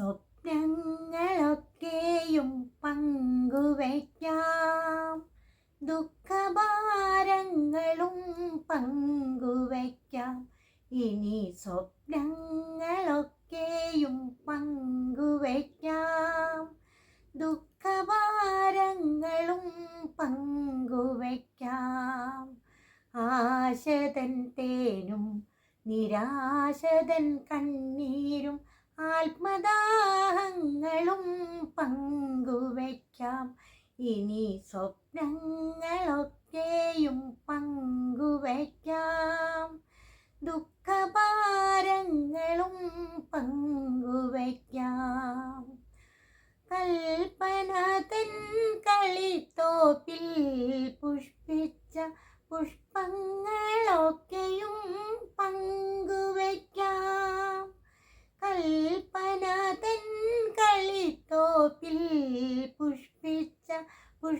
സ്വപ്നങ്ങളൊക്കെയും പങ്കുവയ്ക്കാം. ദുഃഖഭാരങ്ങളും പങ്കുവയ്ക്കാം. ഇനി സ്വപ്നങ്ങളൊക്കെയും പങ്കുവയ്ക്കാം. ദുഃഖഭാരങ്ങളും പങ്കുവയ്ക്കാം. ആശതൻ തേനും നിരാശതൻ കണ്ണീരും ആത്മദാഹങ്ങളും പങ്കുവയ്ക്കാം. ഇനി സ്വപ്നങ്ങളൊക്കെയും പങ്കുവയ്ക്കാം. ദുഃഖഭാരങ്ങളും പങ്കുവയ്ക്കാം. കൽപ്പന തൻ കളിത്തോപ്പിൽ പുഷ്പിച്ച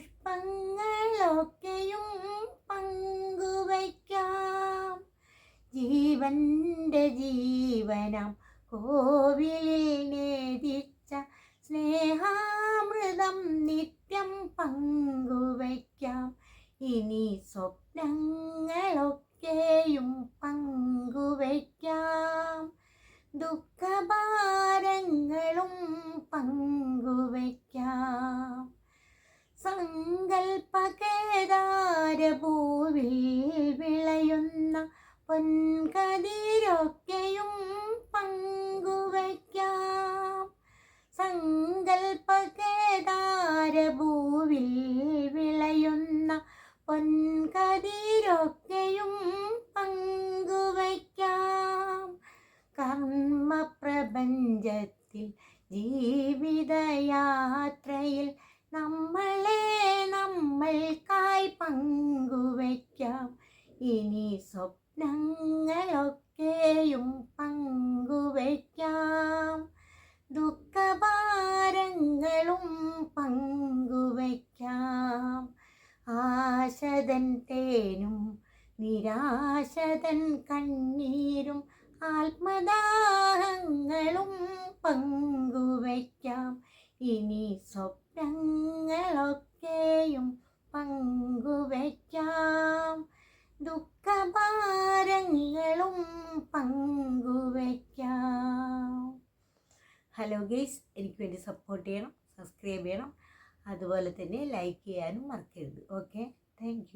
പുഷ്പങ്ങളൊക്കെയും പങ്കുവയ്ക്കാം. ജീവന്റെ ജീവനം കോവിലിൽ നേതിച്ച സ്നേഹാമൃതം നിത്യം പങ്കുവയ്ക്കാം. ഇനി സ്വപ്നങ്ങളൊക്കെയും പങ്കുവയ്ക്കാം. ദുഃഖഭാരങ്ങളും സങ്കൽപ്പകേദാരഭൂവിൽ വിളയുന്ന പൊൻകതിരൊക്കെയും പങ്കുവയ്ക്കാം. സങ്കൽപ്പകേദാരഭൂവിൽ വിളയുന്ന പൊൻകതിരൊക്കെയും പങ്കുവയ്ക്കാം. കർമ്മപ്രപഞ്ചത്തിൽ ജീവിതയാത്രയിൽ നമ്മളെ നമ്മൾ ഇനി സ്വപ്നങ്ങളൊക്കെയും പങ്കുവയ്ക്കാം. ദുഃഖഭാരങ്ങളും പങ്കുവയ്ക്കാം. ആശതൻ തേനും നിരാശതൻ കണ്ണീരും ആത്മദാഹങ്ങളും പങ്കുവയ്ക്കാം. ഇനി സ്വപ്നങ്ങളൊക്കെയും പങ്കുവയ്ക്കാം. ദുഃഖഭാരങ്ങളും പങ്കുവയ്ക്കാം. ഹലോ ഗെയ്സ് എനിക്ക് വേണ്ടി സപ്പോർട്ട് ചെയ്യണം സബ്സ്ക്രൈബ് ചെയ്യണം. അതുപോലെ തന്നെ ലൈക്ക് ചെയ്യാനും മറക്കരുത്. Okay thank